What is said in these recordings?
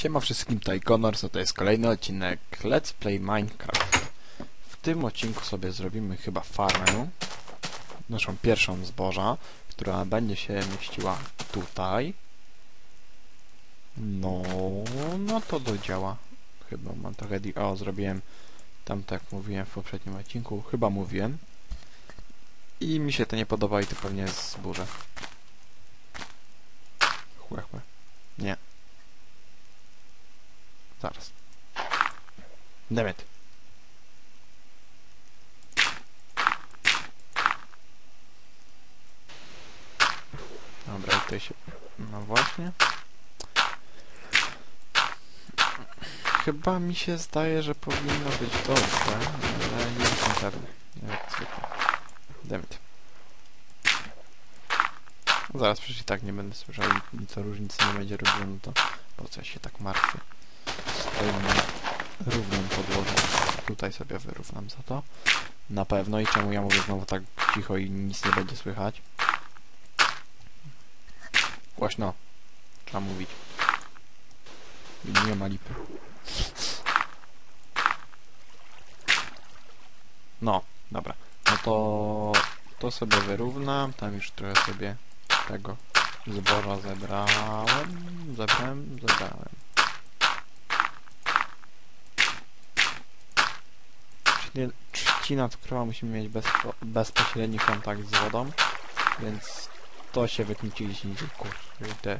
Siema wszystkim, tutaj Connors, a to jest kolejny odcinek Let's Play Minecraft. W tym odcinku sobie zrobimy chyba farmę, naszą pierwszą zboża, która będzie się mieściła tutaj. No, no to do działa. Chyba mam to ready. O, zrobiłem tam tak mówiłem w poprzednim odcinku, chyba mówiłem. I mi się to nie podoba i to pewnie zburzę. Chłe, chłe. Nie. Zaraz. Demet. Dobra, i tutaj się... No właśnie. Chyba mi się zdaje, że powinno być dobrze, ale nie jestem pewny. Jak. Demet. Zaraz przecież i tak nie będę słyszał nic o różnicy nie będzie robiło, no to po co ja się tak martwię. Stoję na równym podłożu. Tutaj sobie wyrównam za to. Na pewno. I czemu ja mówię znowu tak cicho i nic nie będzie słychać? Głośno. Trzeba mówić. Nie ma lipy. No, dobra. No to to sobie wyrównam. Tam już trochę sobie tego zboża zebrałem. Zebrałem, zebrałem. Trzcina- Trzcina cukrowa musi mieć bezpo, bezpośredni kontakt z wodą, więc to się wytnicie gdzieś indziej. Kurczę, te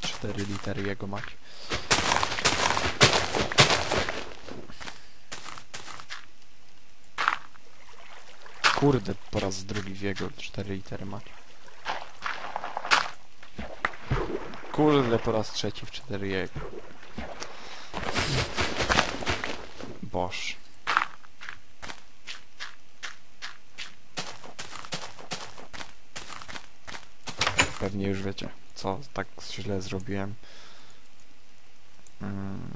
4 litery jego mać. Kurde, po raz drugi w jego 4 litery mać. Kurde, po raz trzeci w 4 jego. Boż. Pewnie już wiecie, co tak źle zrobiłem. Mm.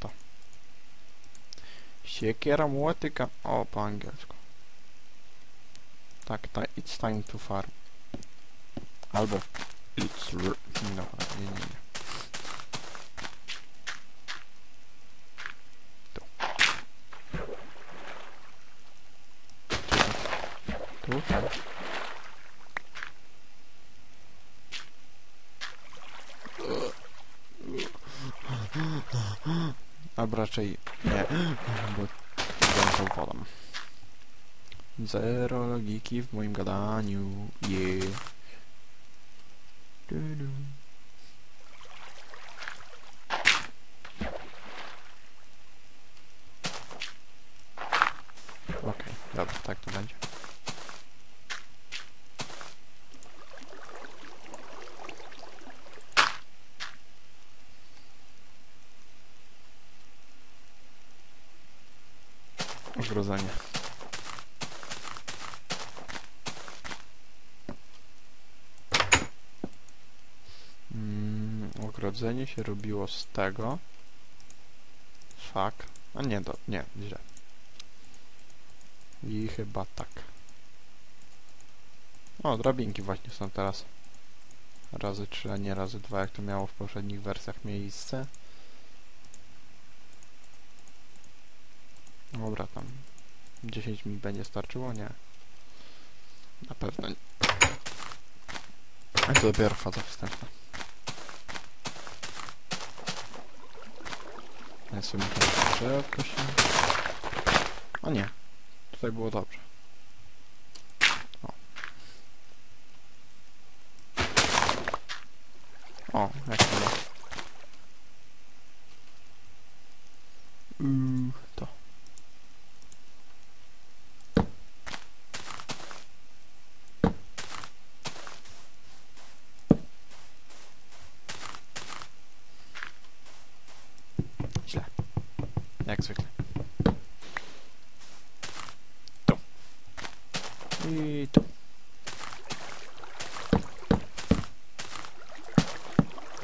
To. Siekiera młotyka. O, po angielsku. Tak, ta, it's time to farm. Albo it's... No, nie, nie, nie. Tu. Tu, tak. Albo raczej nie, bo będę wodą. Zero logiki w moim gadaniu. Yeah. Du, du. Okej, dobra, tak to będzie. Ogrodzenie. Mm, ogrodzenie się robiło z tego. Fuck. A nie, do, nie, źle. I chyba tak. O, drabinki właśnie są teraz. Razy 3, a nie razy 2, jak to miało w poprzednich wersjach miejsce. Dobra, tam 10 mi będzie starczyło? Nie. Na pewno nie. A to dopiero faza wstępna. Ja sobie muszę drzewko się... O nie. Tutaj było dobrze. O. O, jak to ma. Uuu, to. Źle. Jak zwykle. Tu. I tu.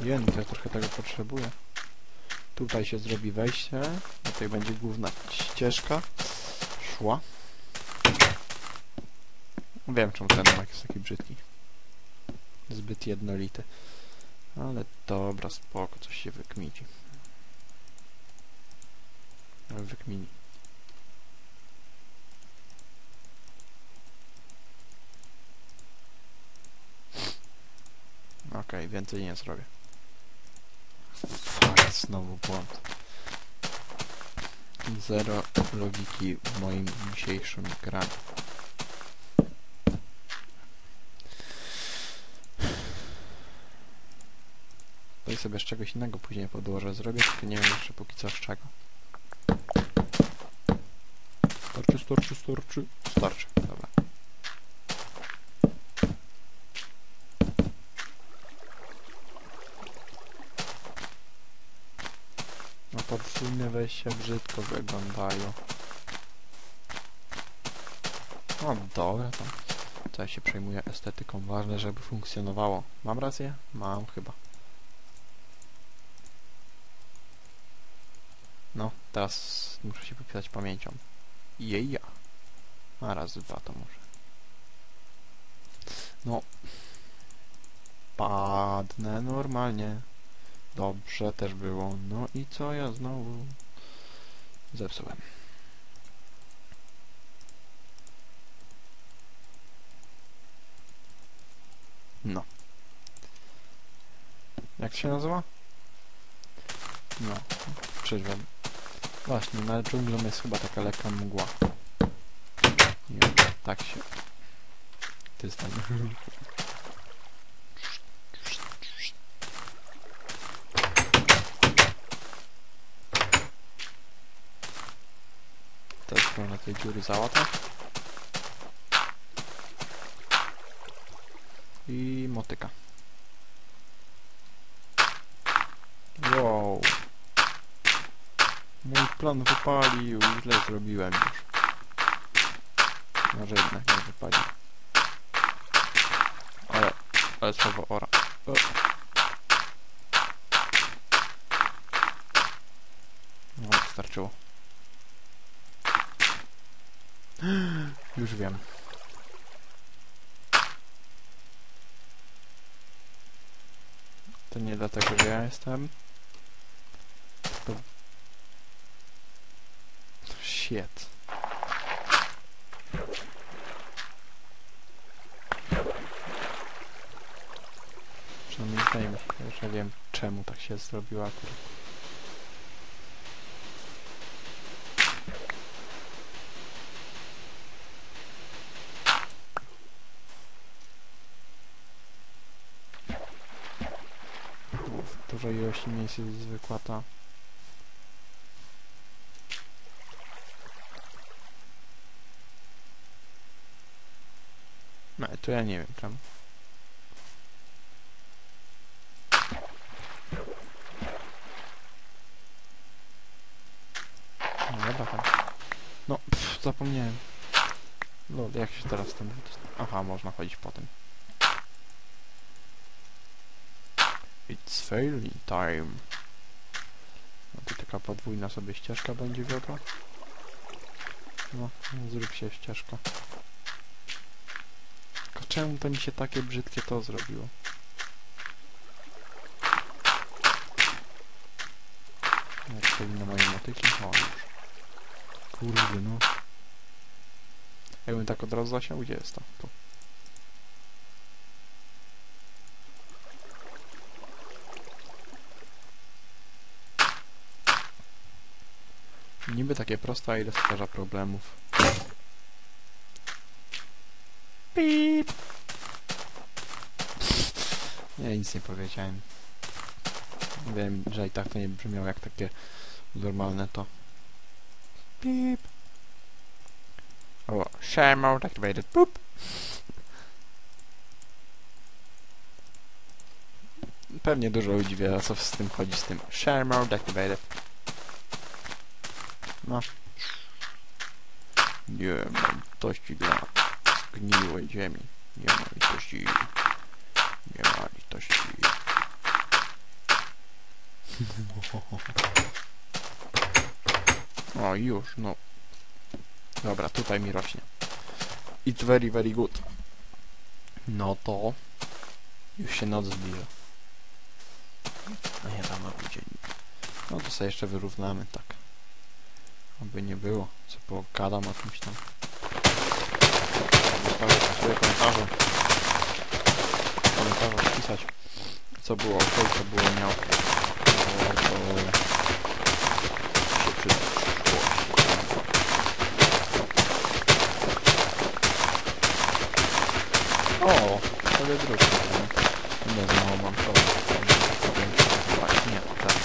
Jędz, ja trochę tego potrzebuję. Tutaj się zrobi wejście. Tutaj będzie główna ścieżka. Szła. Wiem, czemu ten domek jest taki brzydki. zbyt jednolity. Ale dobra, spoko, coś się wykmici. Wykmini. Okej, więcej nie zrobię. Fuck, znowu błąd. Zero logiki w moim dzisiejszym graniu. To sobie z czegoś innego później podłożę. Zrobię, tylko nie wiem jeszcze póki co z czego. Starczy, starczy, starczy. Dobra. No podwójne wejścia brzydko wyglądają. No dobra, tam. Co ja się przejmuję estetyką. Ważne, żeby funkcjonowało. Mam rację? Mam chyba. No, teraz muszę się popisać pamięcią. Jeja. A raz, dwa to może. No. Padnę normalnie. Dobrze też było. No i co ja znowu zepsułem. No. Jak się nazywa? No, przeźwem. Właśnie, na dżunglą jest chyba taka lekka mgła. Wiem, tak się... Ty stanie. Teraz można tej dziury załatać. I motyka. Wow. Mój plan wypalił. Źle zrobiłem już. Może jednak nie wypalił. Ale, ale słowo ora. O. No, wystarczyło. Już wiem. To nie dlatego, że ja jestem. Tylko... Shit. Przynajmniej zdaje mi się, że wiem czemu tak się zrobiło akurat. w dużej ilości miejsc jest zwykła ta. No, to ja nie wiem czemu. No, tam. No, zapomniałem. No, jak się teraz tam... Aha, można chodzić po tym. It's failing time. No to taka podwójna sobie ścieżka będzie wiodła. No, zrób się ścieżka. Czemu to mi się takie brzydkie to zrobiło? Jak powinno moje motyki? O, już. Kurde, no. Jakbym tak od razu zasiał, gdzie jest to? Tu. Niby takie proste, a ile stwarza problemów. Pip. Nie, nic nie powiedziałem. Wiem, że i tak to nie brzmiało jak takie normalne to. Pip. O, share mode activated. Boop. Pewnie dużo ludzi wie, o co z tym chodzi, z tym share mode activated. No. Nie mam litości dla zgniłej ziemi. Nie ma litości. Nie ma litości. O, już, no. Dobra, tutaj mi rośnie. It's very, very good. No to... Już się noc zbliża. A nie rano dzień. No to sobie jeszcze wyrównamy, tak. Aby nie było, co pogadam o czymś tam. Zostawię swoje komentarze. W komentarzach pisać, co było ok, co było nie ok. To się przyda w przyszłości. O, sobie dróżkę. Nie mało mam to. Tak, nie, tak.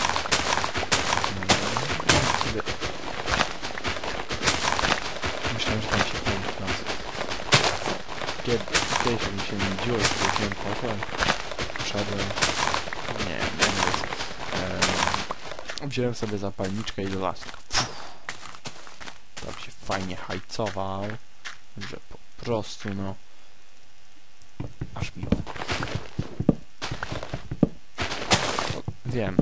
Mm, sobie... Myślałem, że tam się kończy nas. Kiedy, kiedyś wziąłem potem. Poszedłem. Nie. Eee, wziąłem sobie zapalniczkę i do laska. Tam się fajnie hajcował. Że po prostu no aż miło. Wiem.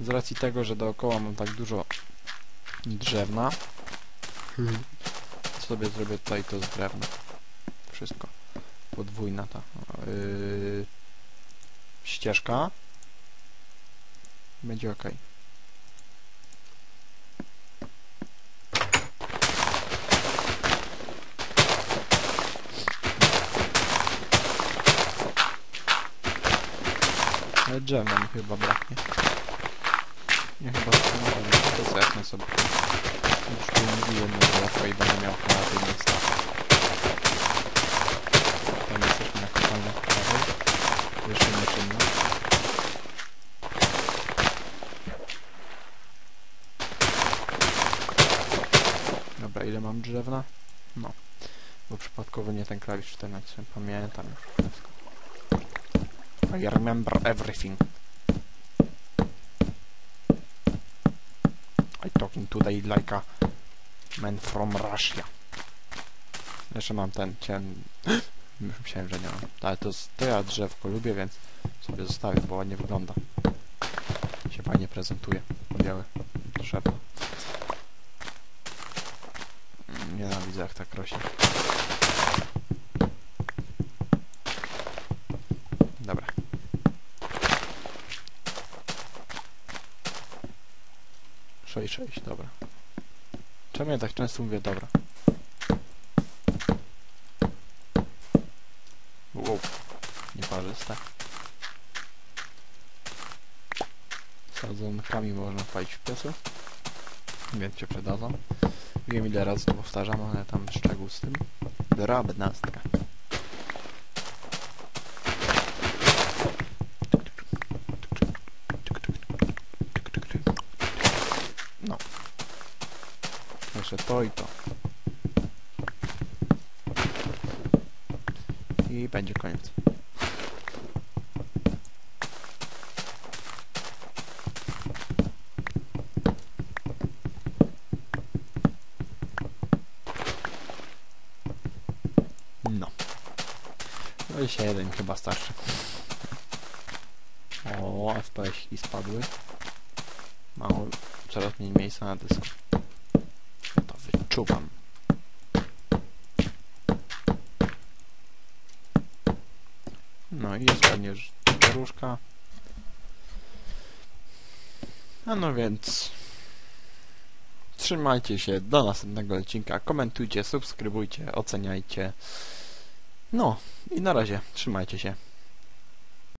Z racji tego, że dookoła mam tak dużo drzewna, sobie zrobię tutaj to z drewna. Wszystko. Podwójna ta yy, ścieżka. Będzie ok. Ale drzewa mi chyba braknie. Nie chyba to zechnę sobie. Już tu mówiłem na drzewo i będę miał kanapy miejsca. Tam jesteśmy na kopalniach prawej. Jeszcze nie czynno. Dobra, ile mam drzewna? No. Bo przypadkowo nie ten klawisz 14, pamiętam już wszystko. I remember everything. I talking today like a man from Russia. Jeszcze mam ten cien... Myślałem, że nie mam. Ale to, to ja drzewko lubię, więc sobie zostawię, bo ładnie wygląda. Się fajnie prezentuje. Białe drzewo. Mm, Nienawidzę jak tak rośnie. Dobra. Sześć, sześć, dobra. Czemu ja tak często mówię dobra? Wow. Nieparzyste. Sadzonkami można palić w piecu. Więc cię przydadzą. Wiem ile razy to powtarzam, ale tam szczegół z tym. Drobnostka. No. Jeszcze to i to. I będzie koniec. No. 21 chyba starszy. O, FPS i spadły. Mało, coraz mniej miejsca na dysku. To wyczuwam. No i jest pewnie różka. A no więc... Trzymajcie się do następnego odcinka. Komentujcie, subskrybujcie, oceniajcie. No i na razie. Trzymajcie się.